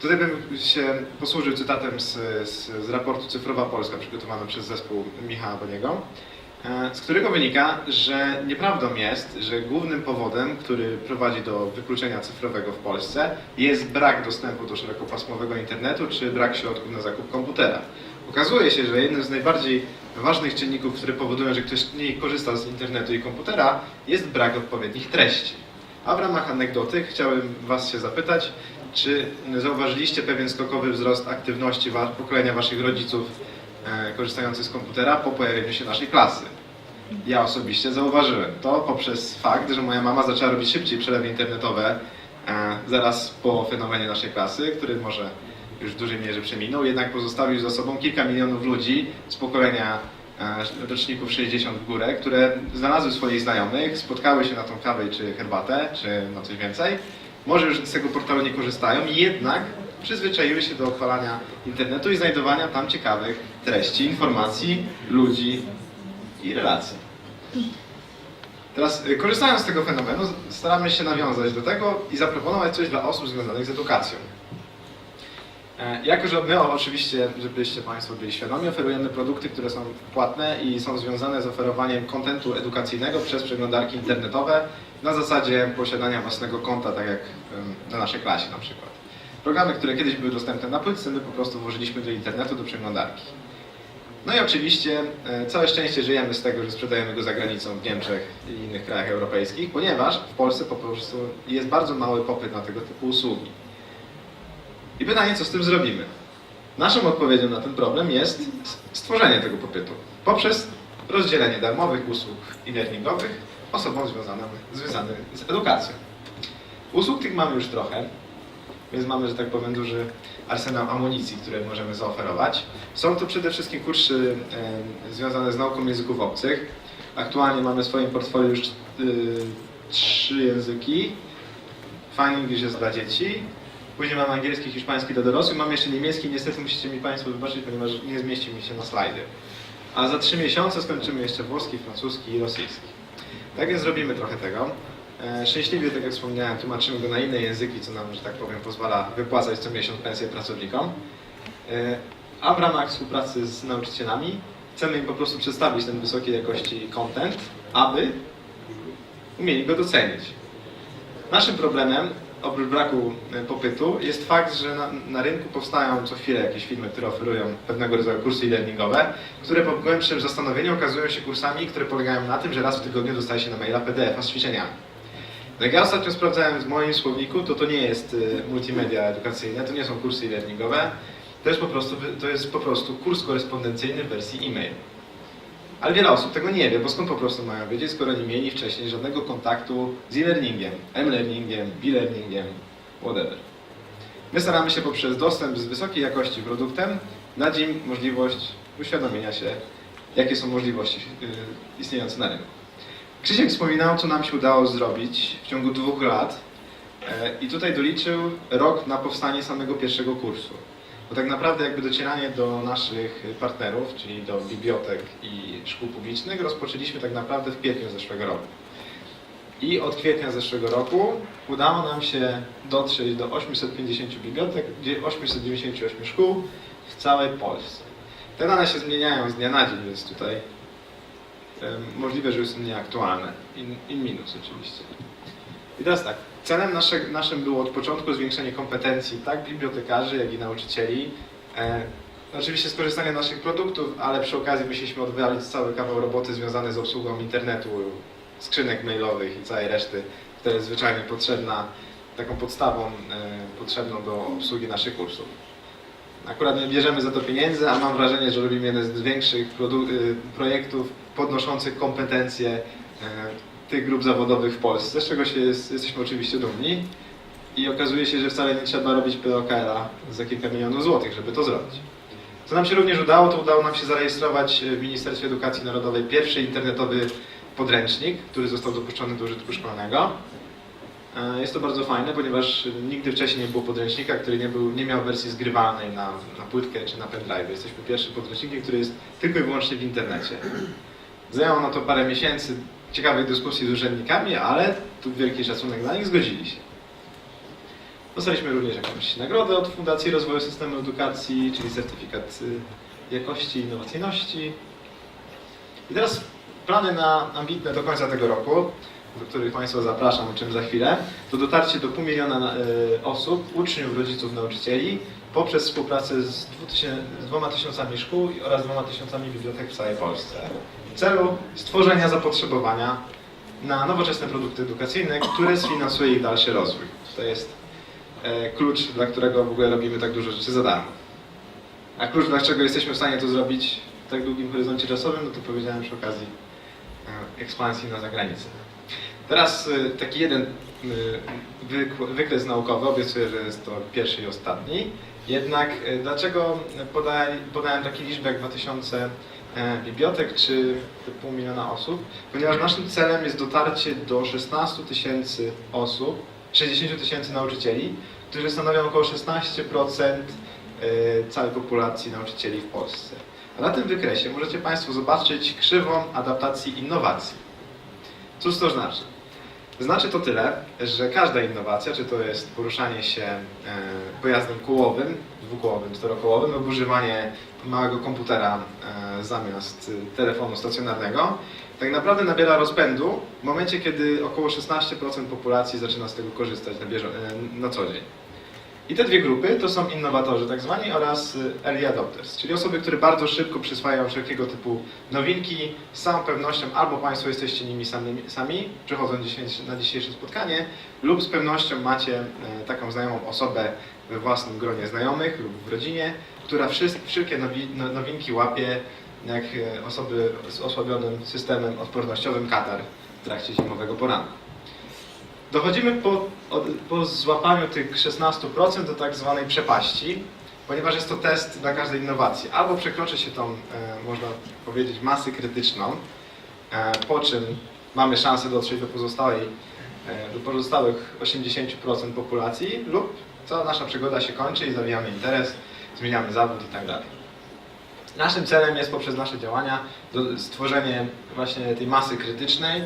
Tutaj bym się posłużył cytatem z, z, z raportu Cyfrowa Polska przygotowany przez zespół Michała Boniego, e, z którego wynika, że nieprawdą jest, że głównym powodem, który prowadzi do wykluczenia cyfrowego w Polsce jest brak dostępu do szerokopasmowego internetu czy brak środków na zakup komputera. Okazuje się, że jednym z najbardziej ważnych czynników, które powodują, że ktoś nie korzysta z internetu i komputera, jest brak odpowiednich treści. A w ramach anegdoty chciałem Was się zapytać, czy zauważyliście pewien skokowy wzrost aktywności pokolenia Waszych rodziców e, korzystających z komputera po pojawieniu się naszej klasy? Ja osobiście zauważyłem to poprzez fakt, że moja mama zaczęła robić szybciej przelewy internetowe e, zaraz po fenomenie naszej klasy, który może już w dużej mierze przeminął, jednak pozostawił za sobą kilka milionów ludzi z pokolenia e, roczników 60 w górę, które znalazły swoich znajomych, spotkały się na tą kawę czy herbatę, czy na coś więcej. Może już z tego portalu nie korzystają, jednak przyzwyczaiły się do odpalania internetu i znajdowania tam ciekawych treści, informacji, ludzi i relacji. Teraz, y, korzystając z tego fenomenu, staramy się nawiązać do tego i zaproponować coś dla osób związanych z edukacją. E, Jako, że my oczywiście, żebyście Państwo byli świadomi, oferujemy produkty, które są płatne i są związane z oferowaniem kontentu edukacyjnego przez przeglądarki internetowe na zasadzie posiadania własnego konta, tak jak na naszej klasie na przykład. Programy, które kiedyś były dostępne na płytce, my po prostu włożyliśmy do internetu, do przeglądarki. No i oczywiście e, całe szczęście żyjemy z tego, że sprzedajemy go za granicą w Niemczech i innych krajach europejskich, ponieważ w Polsce po prostu jest bardzo mały popyt na tego typu usługi. I pytanie, co z tym zrobimy? Naszą odpowiedzią na ten problem jest stworzenie tego popytu poprzez rozdzielenie darmowych usług e-learningowych osobom związanym, związanym z edukacją. Usług tych mamy już trochę, więc mamy, że tak powiem, duży arsenał amunicji, które możemy zaoferować. Są to przede wszystkim kursy związane z nauką języków obcych. Aktualnie mamy w swoim portfolio już e, trzy języki. Fine English jest dla dzieci. Później mamy angielski, hiszpański dla dorosłych. Mam jeszcze niemiecki, niestety musicie mi Państwo wybaczyć, ponieważ nie zmieści mi się na slajdy. A za trzy miesiące skończymy jeszcze włoski, francuski i rosyjski. Tak więc zrobimy trochę tego. E, Szczęśliwie, tak jak wspomniałem, tłumaczymy go na inne języki, co nam, że tak powiem, pozwala wypłacać co miesiąc pensję pracownikom. E, A w ramach współpracy z nauczycielami chcemy im po prostu przedstawić ten wysokiej jakości content, aby umieli go docenić. Naszym problemem, oprócz braku e, popytu, jest fakt, że na, na rynku powstają co chwilę jakieś firmy, które oferują pewnego rodzaju kursy e-learningowe, które po głębszym zastanowieniu okazują się kursami, które polegają na tym, że raz w tygodniu dostaje się na maila PDF-a z ćwiczeniami. Jak ja ostatnio sprawdzałem w moim słowniku, to to nie jest y, multimedia edukacyjne, to nie są kursy e-learningowe, to jest po prostu, to jest po prostu kurs korespondencyjny w wersji e-mail. Ale wiele osób tego nie wie, bo skąd po prostu mają wiedzieć, skoro nie mieli wcześniej żadnego kontaktu z e-learningiem, m-learningiem, b-learningiem, whatever. My staramy się poprzez dostęp z wysokiej jakości produktem dać im możliwość uświadomienia się, jakie są możliwości y, istniejące na rynku. Krzysiek wspominał, co nam się udało zrobić w ciągu dwóch lat e, i tutaj doliczył rok na powstanie samego pierwszego kursu. Bo tak naprawdę jakby docieranie do naszych partnerów, czyli do bibliotek i szkół publicznych rozpoczęliśmy tak naprawdę w kwietniu zeszłego roku. I od kwietnia zeszłego roku udało nam się dotrzeć do 850 bibliotek, gdzie 898 szkół w całej Polsce. Te dane się zmieniają z dnia na dzień, więc tutaj możliwe, że są nieaktualne. In, in minus oczywiście. I teraz tak, celem nasze, naszym było od początku zwiększenie kompetencji tak bibliotekarzy, jak i nauczycieli. E, oczywiście skorzystanie naszych produktów, ale przy okazji myśleliśmy odwalić cały kawał roboty związany z obsługą internetu, skrzynek mailowych i całej reszty, która jest zwyczajnie potrzebna, taką podstawą e, potrzebną do obsługi naszych kursów. Akurat nie bierzemy za to pieniędzy, a mam wrażenie, że robimy jeden z większych y, projektów podnoszących kompetencje e, tych grup zawodowych w Polsce, z czego się jest, jesteśmy oczywiście dumni. I okazuje się, że wcale nie trzeba robić POKR-a za kilka milionów złotych, żeby to zrobić. Co nam się również udało, to udało nam się zarejestrować w Ministerstwie Edukacji Narodowej pierwszy internetowy podręcznik, który został dopuszczony do użytku szkolnego. E, Jest to bardzo fajne, ponieważ nigdy wcześniej nie było podręcznika, który nie, był, nie miał wersji zgrywalnej na, na płytkę czy na pendrive. Jesteśmy pierwszym podręcznikiem, który jest tylko i wyłącznie w internecie. Zajęło na to parę miesięcy ciekawej dyskusji z urzędnikami, ale tu wielki szacunek dla nich, zgodzili się. Dostaliśmy również jakąś nagrodę od Fundacji Rozwoju Systemu Edukacji, czyli certyfikat y, jakości i innowacyjności. I teraz plany na ambitne do końca tego roku, do których Państwa zapraszam, o czym za chwilę, to dotarcie do pół miliona y, osób, uczniów, rodziców, nauczycieli poprzez współpracę z, 2000, z dwoma tysiącami szkół oraz dwoma tysiącami bibliotek w całej Polsce. W celu stworzenia zapotrzebowania na nowoczesne produkty edukacyjne, które sfinansuje ich dalszy rozwój. To jest e, klucz, dla którego w ogóle robimy tak dużo rzeczy za darmo. A klucz, dlaczego jesteśmy w stanie to zrobić w tak długim horyzoncie czasowym, no to powiedziałem przy okazji e, ekspansji na zagranicę. Teraz e, taki jeden wyk- wykres naukowy, obiecuję, że jest to pierwszy i ostatni. Jednak e, dlaczego podałem, podałem takie liczby jak 2000 e, bibliotek czy pół miliona osób? Ponieważ naszym celem jest dotarcie do 16 tysięcy osób, 60 tysięcy nauczycieli, którzy stanowią około 16% e, całej populacji nauczycieli w Polsce. A na tym wykresie możecie Państwo zobaczyć krzywą adaptacji innowacji. Cóż to znaczy? Znaczy to tyle, że każda innowacja, czy to jest poruszanie się e, pojazdem kołowym, dwukołowym, czterokołowym, lub używanie małego komputera e, zamiast e, telefonu stacjonarnego, tak naprawdę nabiera rozpędu w momencie, kiedy około 16% populacji zaczyna z tego korzystać na, na co dzień. I te dwie grupy to są innowatorzy tak zwani oraz y, early adopters, czyli osoby, które bardzo szybko przyswajają wszelkiego typu nowinki z całą pewnością albo Państwo jesteście nimi sami, sami przychodząc na dzisiejsze spotkanie, lub z pewnością macie e, taką znajomą osobę we własnym gronie znajomych lub w rodzinie, która wszelkie no- nowinki łapie jak e, osoby z osłabionym systemem odpornościowym katar w trakcie zimowego poranka. Dochodzimy po, po złapaniu tych 16% do tak zwanej przepaści, ponieważ jest to test dla każdej innowacji. Albo przekroczy się tą, e, można powiedzieć, masę krytyczną, e, po czym mamy szansę dotrzeć do pozostałej, e, do pozostałych 80% populacji, lub cała nasza przygoda się kończy i zawijamy interes, zmieniamy zawód i tak dalej. Naszym celem jest poprzez nasze działania stworzenie właśnie tej masy krytycznej,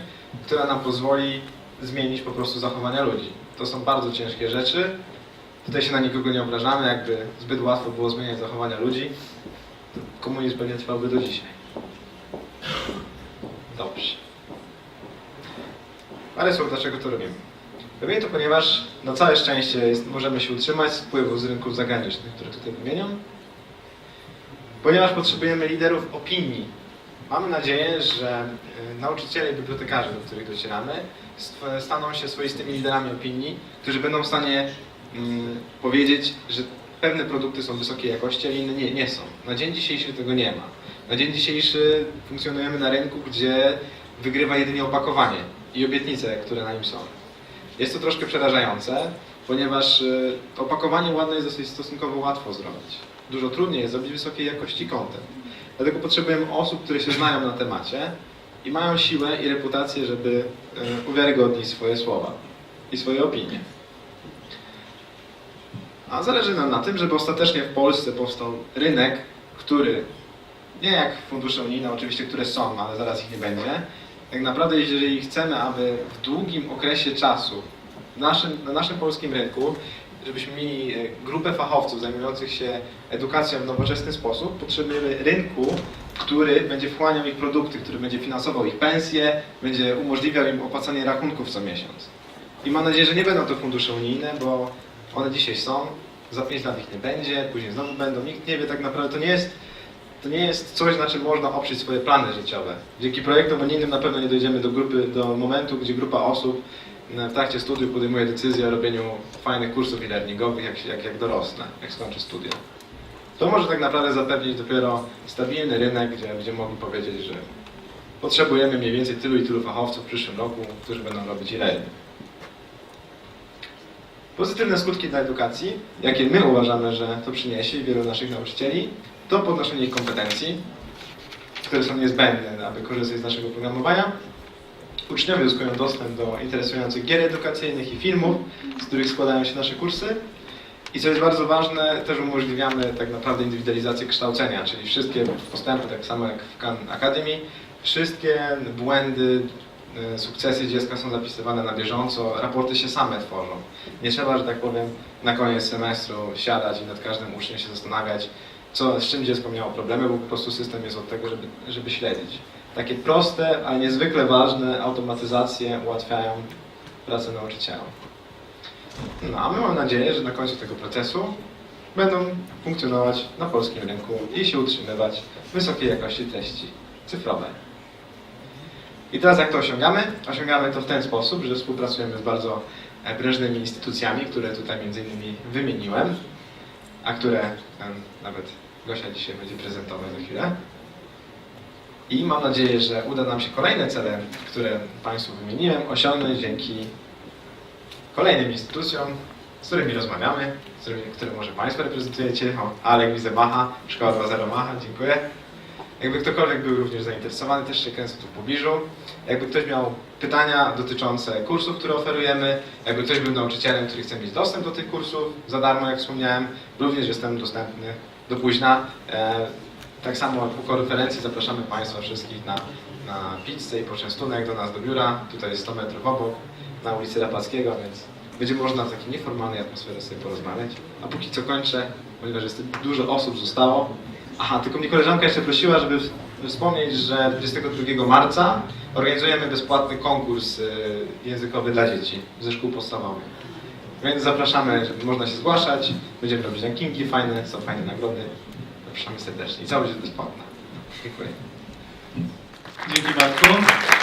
która nam pozwoli zmienić po prostu zachowania ludzi. To są bardzo ciężkie rzeczy. Tutaj się na nikogo nie obrażamy, jakby zbyt łatwo było zmieniać zachowania ludzi. Komunizm pewnie trwałby do dzisiaj. Dobrze. Parę słów, dlaczego to robimy. Robimy to, ponieważ na całe szczęście jest, możemy się utrzymać z wpływów z rynków zagranicznych, które tutaj wymieniam. Ponieważ potrzebujemy liderów opinii. Mamy nadzieję, że y, nauczyciele i bibliotekarze, do których docieramy, staną się swoistymi liderami opinii, którzy będą w stanie mm, powiedzieć, że pewne produkty są wysokiej jakości, a inne nie, nie są. Na dzień dzisiejszy tego nie ma. Na dzień dzisiejszy funkcjonujemy na rynku, gdzie wygrywa jedynie opakowanie i obietnice, które na nim są. Jest to troszkę przerażające, ponieważ y, to opakowanie ładne jest dosyć stosunkowo łatwo zrobić. Dużo trudniej jest zrobić wysokiej jakości content. Dlatego potrzebujemy osób, które się znają na temacie i mają siłę i reputację, żeby y, uwiarygodnić swoje słowa i swoje opinie. A zależy nam na tym, żeby ostatecznie w Polsce powstał rynek, który nie jak fundusze unijne oczywiście, które są, ale zaraz ich nie będzie. Tak naprawdę, jeżeli chcemy, aby w długim okresie czasu w naszym, na naszym polskim rynku, żebyśmy mieli e, grupę fachowców zajmujących się edukacją w nowoczesny sposób, potrzebujemy rynku, który będzie wchłaniał ich produkty, który będzie finansował ich pensje, będzie umożliwiał im opłacanie rachunków co miesiąc. I mam nadzieję, że nie będą to fundusze unijne, bo one dzisiaj są, za 5 lat ich nie będzie, później znowu będą, nikt nie wie tak naprawdę, to nie jest to nie jest coś, na czym można oprzeć swoje plany życiowe. Dzięki projektom unijnym na pewno nie dojdziemy do grupy, do momentu, gdzie grupa osób w trakcie studiów podejmuje decyzję o robieniu fajnych kursów e-learningowych, jak, jak, jak dorosnę, jak skończy studia. To może tak naprawdę zapewnić dopiero stabilny rynek, gdzie będziemy mogli powiedzieć, że potrzebujemy mniej więcej tylu i tylu fachowców w przyszłym roku, którzy będą robić e-learning. Pozytywne skutki dla edukacji, jakie my uważamy, że to przyniesie wielu naszych nauczycieli, to podnoszenie ich kompetencji, które są niezbędne, aby korzystać z naszego programowania. Uczniowie uzyskują dostęp do interesujących gier edukacyjnych i filmów, z których składają się nasze kursy. I co jest bardzo ważne, też umożliwiamy tak naprawdę indywidualizację kształcenia, czyli wszystkie postępy, tak samo jak w Khan Academy, wszystkie błędy, e, sukcesy dziecka są zapisywane na bieżąco, raporty się same tworzą. Nie trzeba, że tak powiem, na koniec semestru siadać i nad każdym uczniem się zastanawiać, co, z czym dziecko miało problemy, bo po prostu system jest od tego, żeby, żeby śledzić. Takie proste, ale niezwykle ważne automatyzacje ułatwiają pracę nauczyciela. No a my mam nadzieję, że na końcu tego procesu będą funkcjonować na polskim rynku i się utrzymywać wysokiej jakości treści cyfrowe. I teraz jak to osiągamy? Osiągamy to w ten sposób, że współpracujemy z bardzo e, prężnymi instytucjami, które tutaj między innymi wymieniłem, a które nawet Gosia dzisiaj będzie prezentować za chwilę. I mam nadzieję, że uda nam się kolejne cele, które Państwu wymieniłem, osiągnąć dzięki kolejnym instytucjom, z którymi rozmawiamy, z którymi, które może Państwo reprezentujecie. O, Alek widzę Macha, Szkoła 2.0 Macha, dziękuję. Jakby ktokolwiek był również zainteresowany, też się kręcę tu w pobliżu. Jakby ktoś miał pytania dotyczące kursów, które oferujemy, jakby ktoś był nauczycielem, który chce mieć dostęp do tych kursów za darmo, jak wspomniałem, również jestem dostępny do późna. Tak samo po konferencji zapraszamy Państwa wszystkich na, na pizzę i poczęstunek do nas do biura. Tutaj jest 100 metrów obok, na ulicy Rapackiego, więc będzie można w takiej nieformalnej atmosferze sobie porozmawiać. A póki co kończę, ponieważ jest dużo osób zostało. Aha, tylko mnie koleżanka jeszcze prosiła, żeby wspomnieć, że 22 marca organizujemy bezpłatny konkurs y, językowy dla dzieci ze szkół podstawowych. Więc zapraszamy, można się zgłaszać. Będziemy robić rankingi fajne, są fajne nagrody. Zapraszamy serdecznie. Całość jest bezpłatna. Dziękuję. Dzięki.